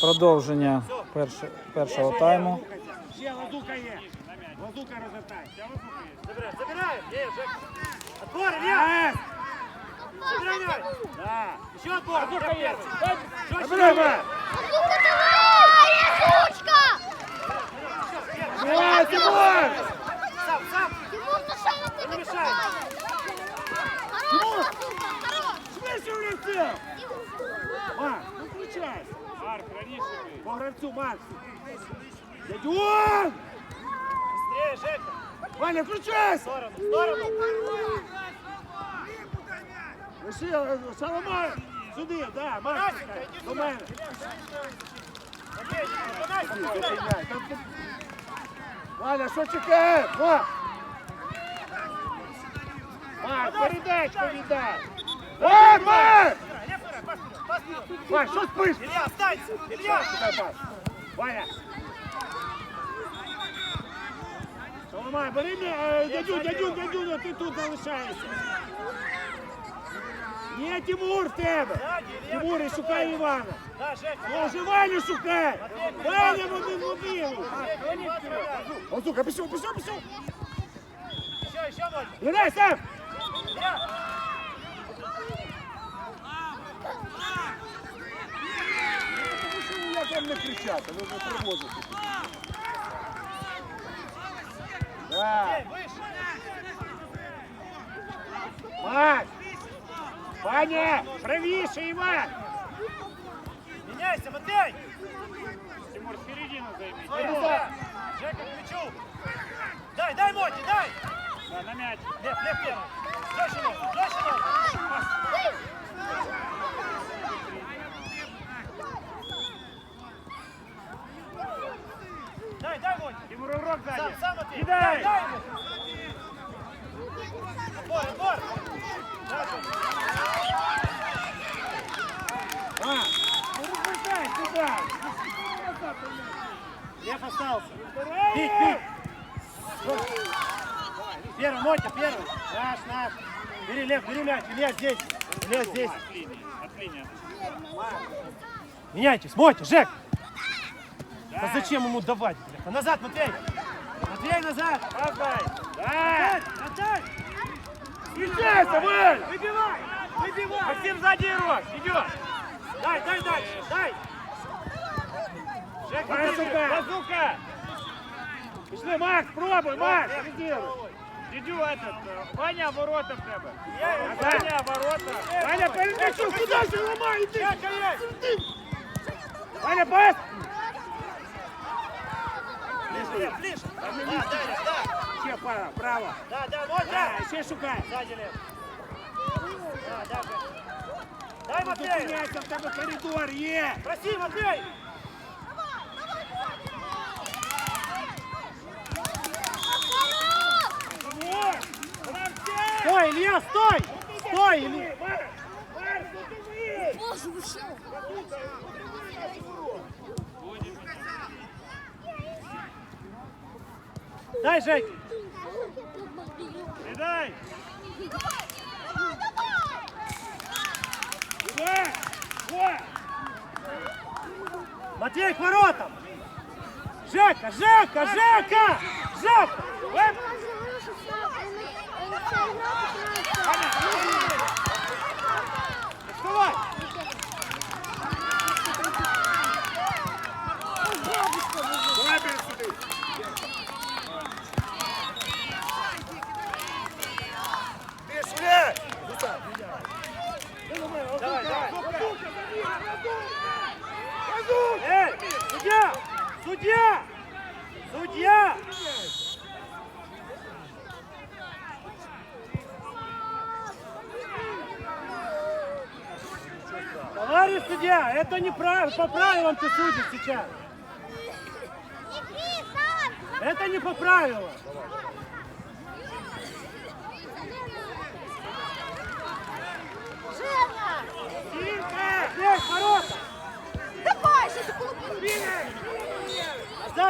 Продовження перш... першого тайму. Ще ладука є. Ладука розвертай. Забирай. Є, Жек. Отбор, є. Ладука є. Забирай, По гравцю, Марк. Дядюн! Быстрее, Жека. Ваня, включайся. В сторону, в сторону. Лиши, Соломай. Сюди, да, Марк. До мене. Там ти- Ваня, що чекаєш? Марк. Марк, передачку віддай. Ой, Марк! Марк, що спиш? Илья, останься! Илья! Ваня! Соломай, бери м'я- е, дядю, дядю, дядю, ти тут залишаєшся. Є Тимур в тебе. Тимур, і шукай Івана. Може, Ваню шукай. Ваня в один в один. Лазука, пішов, пішов, пішов. Грай сам. Не кричати, ви не привозите. Да. Макс! Ваня, правіше, Іван! Меняйся, Матвей! Тимур, середину займи. Здорово. Жека, к мячу! Дай, дай, Моти, дай! Да, на мяч. Лев, лев первый! Жошину, Жошину! Дай, дай, Сам, сзади. сам, Матвей! Кидай! Отбор, отбор! А, ну сюда. Лев остался! Бить, бить! Первый, Мотя, первый! Наш, наш! Бери, Лев, бери мяч! Илья здесь! Илья здесь! От линии, от линии. Меняйтесь, Мотя, Жек! А зачем ему давать, бляха? Назад, Матвей! Матвей, назад! Отдай. Да. Отдай! Встречайся, Вань. Выбивай! Выбивай! Максим сзади игрок. Идет. Дай, дай дальше, дай! Жек, Ваня, Матвей, сюда. Базука. Пішли, Макс, пробуй, Макс. Резервуй. Дідю этот, е, Ваня ворота в тебе. Ваня ворота. Ваня, передачу, куди ж ламай, іди. Жека есть! Ваня, пас. Ближе, Лев, ближе! Да, Лев, да! Ще пара, право. Да, да, Мотя! Да, ще шукай. Сзади, Лев! Да, да, Жек. Дай, Матвей! Зупиняйся, в тебе коридор є. Проси, Матвей! Вот. Стой, Илья, стой! Стой, Илья! Марк, Марк, ну ти ви. Боже, ви що? Дай, Жек! Кидай. Іван, вот. Матвей, к воротам! Жека, Жека, Жека! Жека! Вставай! давай бери сюди. Ти сюди. Давай, давай! Газуй. Эй, судья! Судья! Судья! Товарищ судья, это не прав... по правилам ты судишь сейчас. Это не по правилам.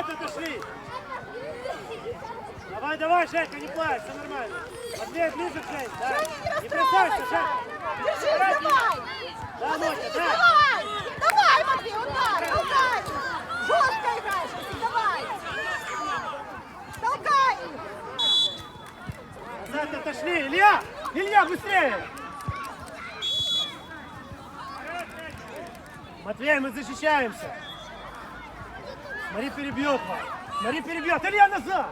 назад отошли. Давай, давай, Женька, не плачь, все нормально. Отбей ближе к Женьке, да? Не бросайся, Женька. Держи, давай. Да, Мотя, да. Давай, Матвей, ударь, ударь. Жестко играешь, давай. Толкай. Назад отошли, Илья. Илья, быстрее. Матвей, мы защищаемся. Мари перебьет вас. Мари перебьет. Илья назад.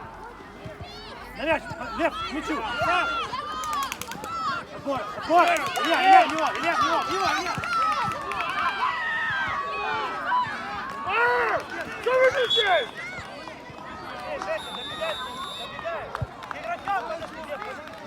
На мяч. Лев, к мячу. Отбор, отбор. Илья, Илья, в него, Илья, в него, в него, Илья. Что вы кричите? Эй, Жека, добегай, добегай. Игрока подожди, Илья, перебегай.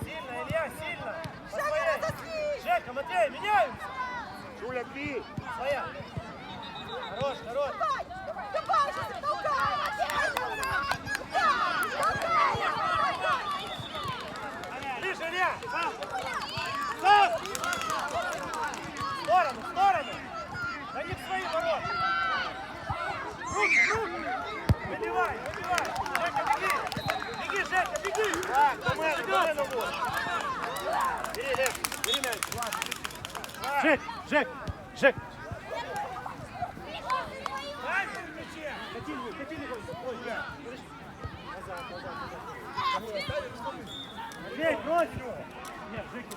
Сильно, Илья, сильно. Своя. Жека, Матвей, меняемся. Шуля, бій! Своя. Хорош, хорош. Давай, же, толкай! Ближе, Илья. Сам. Сам. В сторону, в сторону. Да не в свои ворота. Руки, руки. Выбивай, выбивай. Жека, беги. Беги, Жека, беги. Так, Томен, Томен его. Бери, Лев, бери мяч. Жек, Жек, Жек. Матвей, брось его. Нет, Жеки,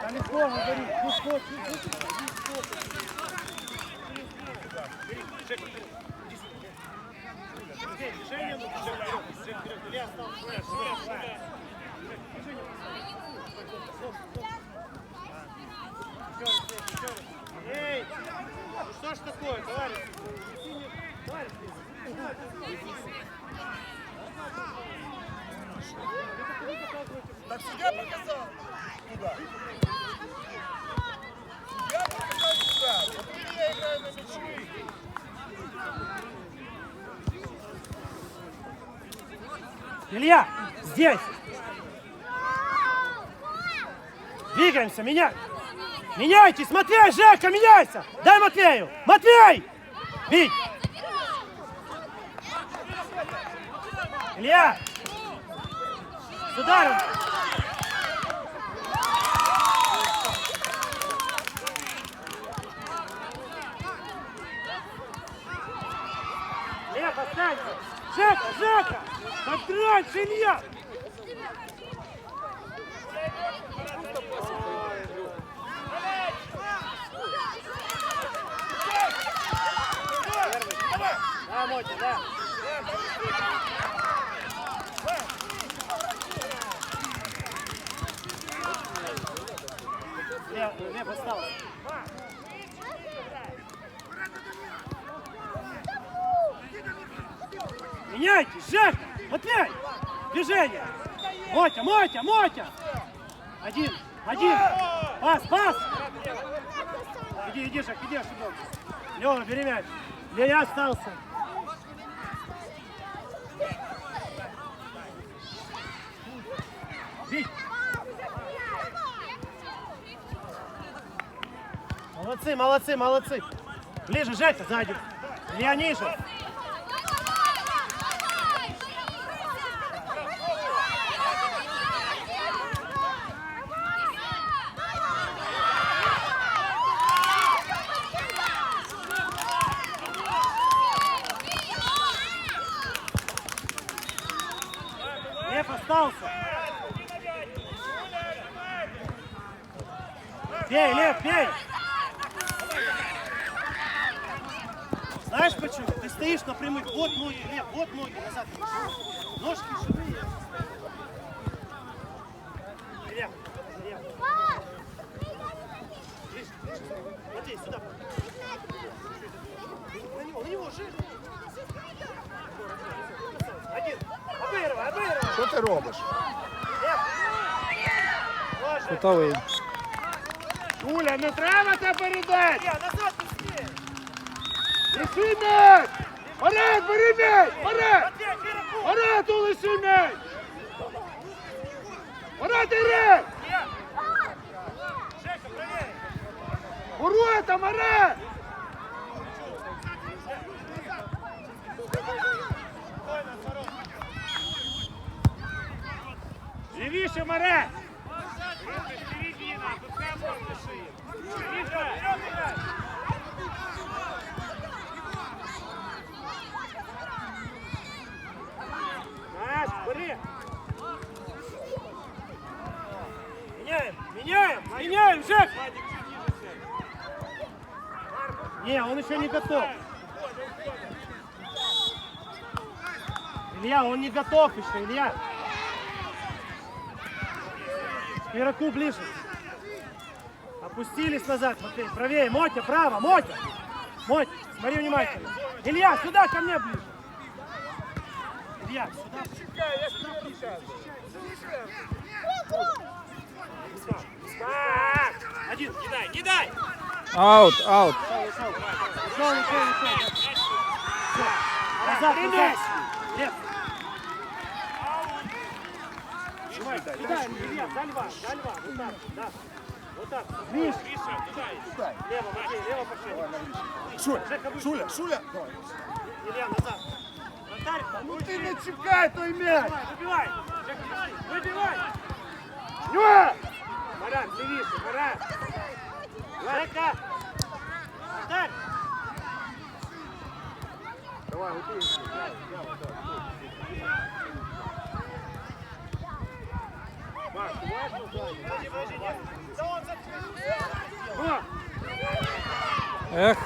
там не что. Бери, бери. Иди сюда. Матвей, движение нужно. Илья стал. Жека, Жека, Жека. Движение. Раз. Эй, ну что ж такое, товарищ? Так мячі. Илья, здесь! Двигаемся, меняй! Меняйтесь! Матвей, Жека, меняйся! Дай Матвею! Матвей! Вить! Илья! С ударом! Илья, останься! Жека, Жека! Как раньше, Илья! Да, Мотя, да. Лев, Лев остался. Меняйтесь, Жека! Матвей! Движение! Мотя, Мотя, Мотя! Один, один! Пас, пас! Иди, иди, Жек, иди ошибок. Лева, бери мяч. Леня остался. Бей! Молодцы, молодцы, молодцы. Ближе, Жека, сзади. Илья ниже. Лев остался. Бей, Лев, бей! Знаешь почему? Ты стоишь на прямых. Вот ноги, Лев, вот ноги назад. Ножки Лев. Ближе, ближе. Матвей, сюда. На него, на него, жир. Один. Обыгрывай, обыгрывай. Що ти робиш? Лев. Ложи. Кутовий. Шуля, не треба тебе передати! Илья, назад. Лиши м'яч! Вперед, бери м'яч! Вперед! Вперед, улиши м'яч! Вперед. Ворота, вперед! Спокойно, здорово. Живіше, Маре! Середина, пускай можно шире. Вперед, вперед играй! Маш, бери! Меняем, меняем, меняем, Жек! Не, он еще не готов. Илья, он не готов еще, Илья. К игроку ближе. Опустились назад, Матвей. Правее, Мотя, право, Мотя. Мотя, смотри внимательно. Илья, сюда, ко мне ближе. Илья, сюда. Один, не дай, не дай. Аут, аут. Назад, назад. Нет. Сюда, Илья, за льва, за льва. Вот так, да. Вот так. Миш. Лево, Матвей, лево пошли. Шуля, Шуля, Шуля. Илья, назад. Вратарь, Ну ти не чекай той м'яч. Выбивай! Пошли! Выбивай! Нюа! Марат, левише, Марат! Жека! Вратарь! Давай, готуйся. О! Ех,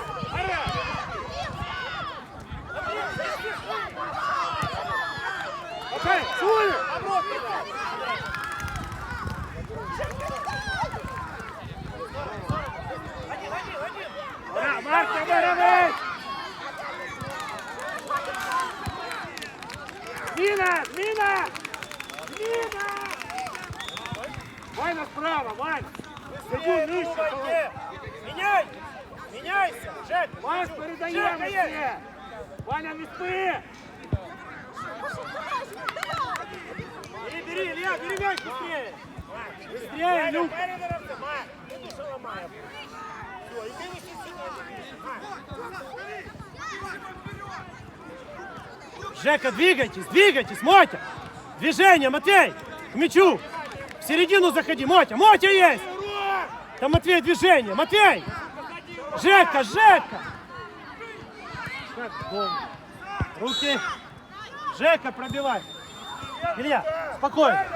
Окей, Шуля! Да, Марк, оборони! Зміна! Зміна! Зміна! Ваня справа, Вань! Сиди нижче, коли- Меняй! Меняйся! Жек! Маш, передаємо Жека, є! все! Ваня, не спи! Бери, бери, Илья, бери мяч быстрее! Быстрее, Люк! Передоровся, Марк! Ну, що ламає? Жека, двигайтесь, двигайтесь, Мотя! Движение, Матвей! К мячу! В середину заходи, Мотя! Мотя есть! Там Матвей движение! Матвей! Жека, Жека! Руки! Жека, пробивай! Илья, спокойно!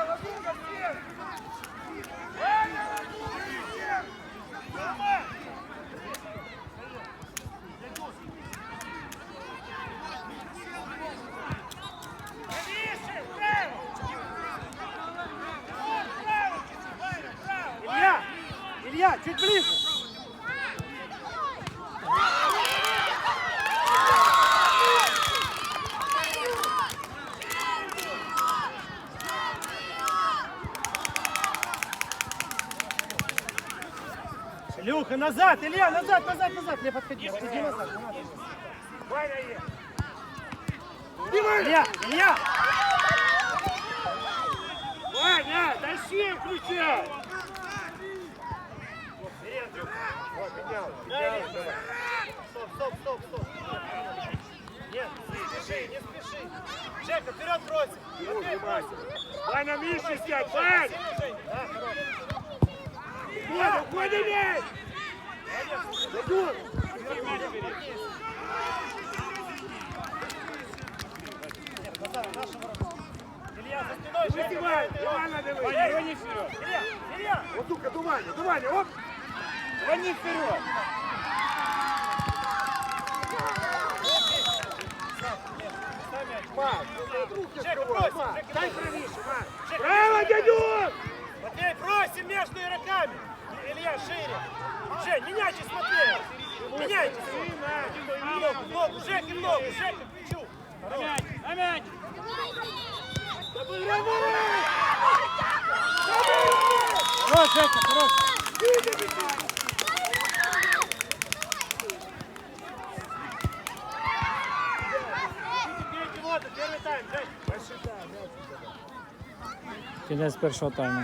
Илья! Илья, чуть ближе! Илюха, назад! Илья, назад, назад, назад! Не подходи, отойди назад. Илья, Илья! Ваня, тащи, включай! Стоп, стоп, стоп, стоп. Нет, не спеши, не спеши. Жека, вперед бросим. Матвей, бросим. Ваня, Миша сядь, Вань! Да, хорош. Ваня, уходи! Назар, наши ворота. Илья, за спиной, Жека, вперед. Ивана давай! Эй, Гони вперед! Илья, Илья! Вот тут-ка, до Вані, Гони вперед! Мак! Мак. Дай Марк! Жека, Право, дядюк! Матвей, бросим между игроками! Илья, шире! Жень, меняйтесь, Матвей! Меняйтесь! Ногу, ногу, Жека, в ногу! На мяч! На мяч! Хорош, Жека, хорош! Третий вот, первый тайм, Жень. Кінець першого тайму.